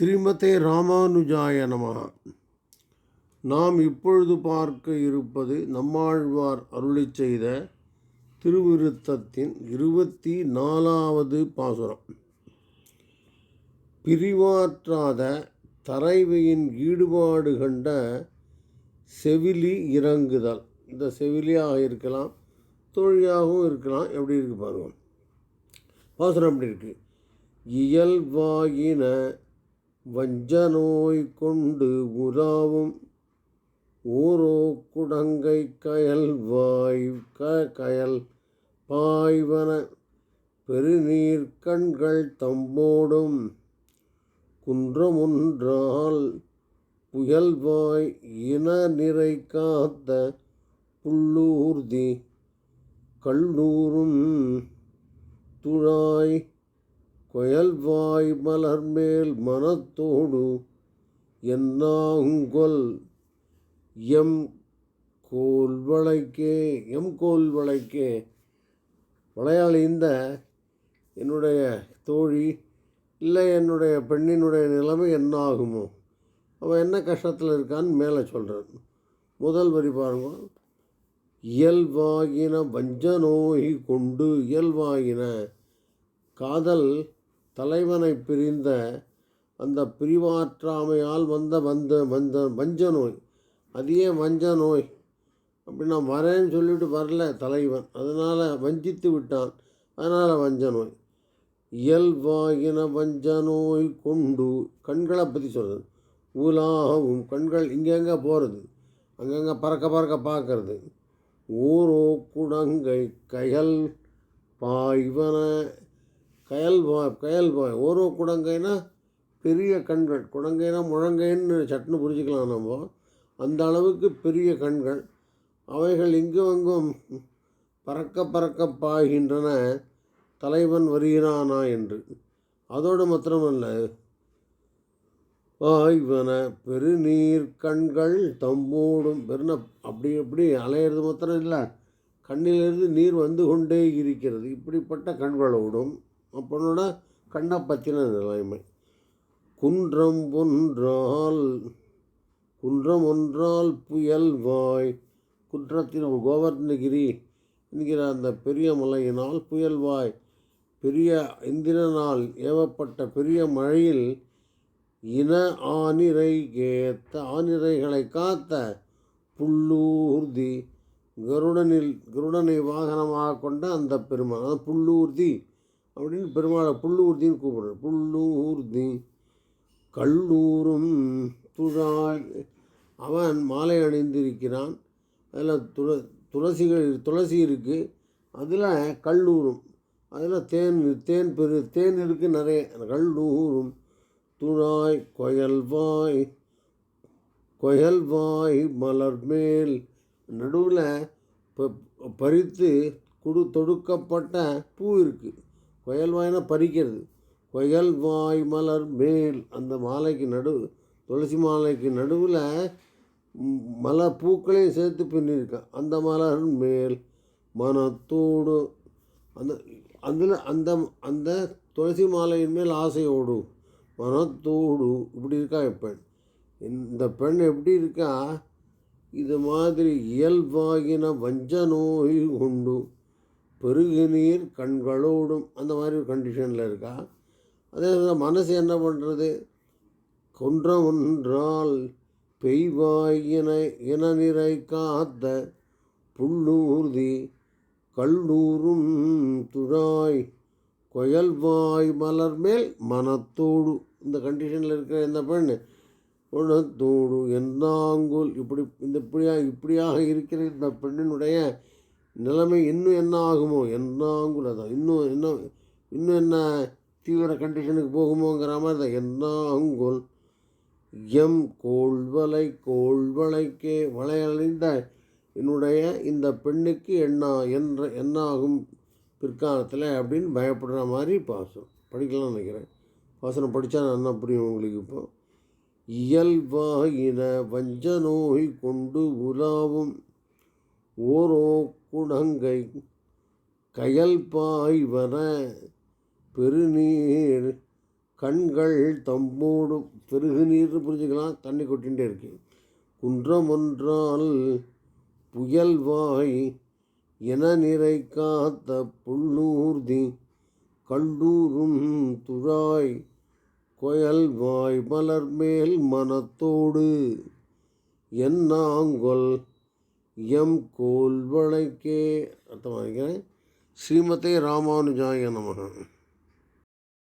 ஸ்ரீமதே ராமானுஜாய நமகா நாம் இப்பொழுது பார்க்க இருப்பது நம்மாழ்வார் அருளிச் செய்த திருவிருத்தத்தின் இருபத்தி நாலாவது பாசுரம். பிரிவாற்றாத தரைவையின் ஈடுபாடு கண்ட செவிலி இறங்குதல். இந்த செவிலியாக இருக்கலாம் தோழியாகவும் இருக்கலாம் எப்படி இருக்கு பாருங்கள் பாசுரம் எப்படி இருக்குது இயல்பாயின வஞ்ச நோய் கொண்டு உலாவும் ஊரோ குடங்கை கயல் வாய் க கயல் பாய்வன பெருநீர் கண்கள் தம்போடும் குன்றமுன்றால் புயல்வாய் இன நிறை காத்த புல்லூர்தி கல்லூரும் துழாய் கொயல்வாய் மலர்மேல் மனத்தோடு என்னாங்கொல் எம் கோல்வளைக்கே எம் கோல்வளைக்கே விளையாளி இந்த என்னுடைய தோழி இல்லை என்னுடைய பெண்ணினுடைய நிலைமை என்ன ஆகுமோ அவள் என்ன கஷ்டத்தில் இருக்கான்னு மேலே சொல்கிறான் முதல் வரி பாருங்க. இயல்பாகின வஞ்ச நோய் கொண்டு இயல்பாகின காதல் தலைவனை பிரிந்த அந்த பிரிவாற்றாமையால் வந்த வந்த வந்த வஞ்ச நோய் அதையே வஞ்ச நோய் அப்படி நான் வரேன்னு சொல்லிட்டு வரல தலைவன். அதனால் வஞ்சித்து விட்டான். அதனால் வஞ்ச நோய் இயல்பாகின வஞ்ச நோய் கொண்டு கண்களை பற்றி சொல்கிறது உலாவும் கண்கள் இங்கெங்கே போகிறது அங்கங்கே பறக்க பறக்க பார்க்கறது. ஊரோ குடங்கை கயல் பாய்வன கயல் கயல் பாய் ஓரோ குடங்கைனா பெரிய கண்கள். குடங்கைனா முழங்கைன்னு சட்டுன்னு புரிஞ்சுக்கலாம் நம்ம. அந்த அளவுக்கு பெரிய கண்கள். அவைகள் இங்கும் அங்கும் பறக்க பறக்க பாய்கின்றன. தலைவன் வருகிறானா என்று. அதோடு மாத்திரமல்ல. பாய்வன பெருநீர் கண்கள் தம்மூடும். பெருன அப்படி அப்படி அலையிறது மாத்திரம் இல்லை. கண்ணிலிருந்து நீர் வந்து கொண்டே இருக்கிறது. இப்படிப்பட்ட கண்களோடும் அப்பனோட கண்ணை பற்றின நிலைமை குன்றம் ஒன்றால் குன்றம் ஒன்றால் புயல் வாய். குன்றத்தின் கோவர்ணகிரி என்கிற அந்த பெரிய மலையினால் புயல் வாய். பெரிய இந்திரனால் ஏவப்பட்ட பெரிய மழையில் இன ஆனிரை கேத்த ஆனிரைகளை காத்த புல்லூர்தி கருடனில் கருடனை வாகனமாக கொண்ட அந்த பெருமாள் புல்லூர்தி அப்படின்னு பெருமாளை புல்லூர்தின்னு கூப்பிடுறார். புல்லூர்தி கல்லூரும் துழாய் அவன் மாலை அணிந்திருக்கிறான். அதில் துள துளசிகள் துளசி இருக்குது அதில் கல்லூரும் அதில் தேன் தேன் பெரு தேன் இருக்குது நிறைய. கல்லூரும் துழாய் கொயல்வாய் கொயல்வாய் மலர் மேல். நடுவில் ப பறித்து குடு தொடுக்கப்பட்ட பூ இருக்குது கொயல்வாய்னா பறிக்கிறது. கொயல்வாய் மலர் மேல் அந்த மாலைக்கு நடு துளசி மாலைக்கு நடுவில் மலர் பூக்களையும் சேர்த்து பின்னிருக்கான் அந்த மலர் மேல் மனத்தோடு அந்த அதில் அந்த அந்த துளசி மாலையின் மேல் ஆசையோடு மனத்தோடு இப்படி இருக்கா பெண். இந்த பெண் எப்படி இருக்கா? இது மாதிரி இயல்பாகின வஞ்ச நோய் உண்டு பெருகு நீர் கண்களோடும் அந்த மாதிரி ஒரு கண்டிஷனில் இருக்கா? அதே மனசு என்ன பண்ணுறது கொன்றம் ஒன்றால் பெய்வாயின இன நிறை காத்த புல்லூர்தி கல்லூரும் துழாய் கொயல்வாய் மலர் மேல் மனத்தோடு. இந்த கண்டிஷனில் இருக்கிற இந்த பெண் குணத்தோடு என்னாங்குல் இப்படி இந்த இப்படியாக இப்படியாக இருக்கிற இந்த பெண்ணினுடைய நிலைமை இன்னும் என்ன ஆகுமோ? என்னாங்குல் இன்னும் என்ன இன்னும் என்ன தீவிர கண்டிஷனுக்கு போகுமோங்கிற மாதிரி தான் என்னாங்குல்? எம் கோள்வலை கோள்வலைக்கே வளையலிந்த என்னுடைய இந்த பெண்ணுக்கு என்ன என்ற என்ன ஆகும் பிற்காலத்தில் அப்படின்னு பயப்படுற மாதிரி பாசம். படிக்கலாம்னு நினைக்கிறேன். பாசனம் படித்தா நல்லா புரியும் உங்களுக்கு இப்போ? இயல்பாயின வஞ்ச நோய் கொண்டு உலாவும் ஓரோ குடங்கை கயல் பாய்வன பெருநீர் கண்கள் தம்மோடு பெருகுநீர் புரிஞ்சுக்கலாம். தண்ணி கொட்டிகிட்டே இருக்கு. குன்றம் ஒன்றால் புயல்வாய் என நிறை காத்த புல்லூர்தி கல்லூரும் துழாய் கொயல்வாய் மலர்மேல் மனத்தோடு என்னாங்கொல் எம் கோல்வளைக்கே அர்த்தமாக இருக்கிறேன் ஸ்ரீமதே ராமானுஜாய நமக.